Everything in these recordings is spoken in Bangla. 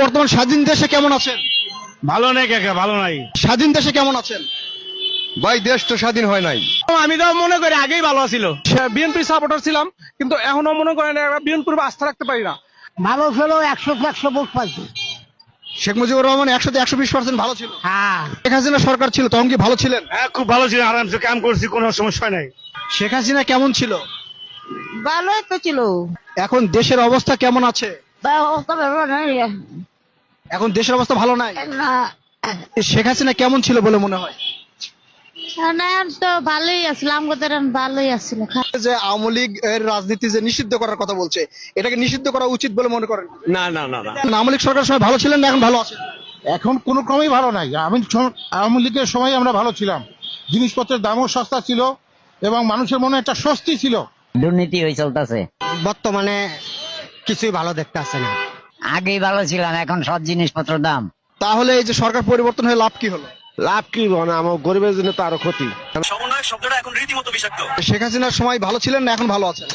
বর্তমান স্বাধীন দেশে কেমন আছেন? ভালো নেই কাকা ভালো নাই। স্বাধীন দেশে কেমন আছেন? ভাই দেশ তো স্বাধীন হয় নাই। আমি তো মনে করি আগেই ভালো ছিল বিএনপি সাপোর্টার ছিলাম কিন্তু এখনও মনে করেন বিএনপির আস্থা রাখতে পারি না। ভালো ছিল একশো একশো ভোট পাইছে। শেখ মুজিবুর রহমান একশোতে একশো বিশ পার্সেন্ট ভালো ছিল। হ্যাঁ। শেখ হাসিনা সরকার ছিল তখন কি ভালো ছিলেন? হ্যাঁ খুব ভালো ছিল আরামসে কাম করছি কোনো সমস্যা নাই। শেখ হাসিনা কেমন ছিল? ভালোই তো ছিল। এখন দেশের অবস্থা কেমন আছে? এখন দেশের অবস্থা ভালো নাই। না। শেখ হাসিনা কেমন ছিল বলে মনে হয়? তো ভালোই আছিল ভালোই আছিল। যে আওয়ামী লীগ এর রাজনীতি যে নিষিদ্ধ করার কথা বলছে এটাকে নিষিদ্ধ করা উচিত বলে মনে করেন? না না না না। আওয়ামী লীগ সরকার সময় ভালো ছিলেন না এখন ভালো আছেন? এখন কোনো ক্রমেই ভালো নাই। আমি ছ- আওয়ামী লীগের সময় আমরা ভালো ছিলাম। জিনিসপত্রের দামও সস্তা ছিল এবং মানুষের মনে একটা স্বস্তি ছিল। দুর্নীতি হয়ে চলতেছে। বর্তমানে কিছুই ভালো দেখতে আসছে না। আগেই ভালো ছিলাম এখন সব জিনিসপত্র দাম। তাহলে এই যে সরকার পরিবর্তন হয়ে লাভ কি হলো? লাভ কি মানে আমার গরিবের জন্য তো আরও ক্ষতি। শেখ হাসিনার সময় ভালো ছিলেন না এখন ভালো আছেন?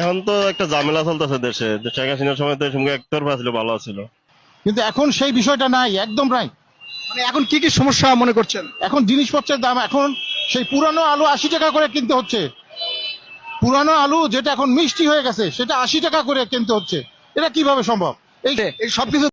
এখন তো একটা ঝামেলা চলতেছে দেশে। শেখ হাসিনার সময় তো সঙ্গে একতরফা ছিল ভালো ছিল। কিন্তু এখন সেই বিষয়টা নাই একদম নাই। মানে এখন কি কি সমস্যা মনে করছেন? এখন জিনিসপত্রের দাম এখন সেই পুরানো আলু আশি টাকা করে কিনতে হচ্ছে। পুরানো আলু যেটা এখন মিষ্টি হয়ে গেছে সেটা আশি টাকা করে কিনতে হচ্ছে। এটা কীভাবে সম্ভব? এই সবকিছু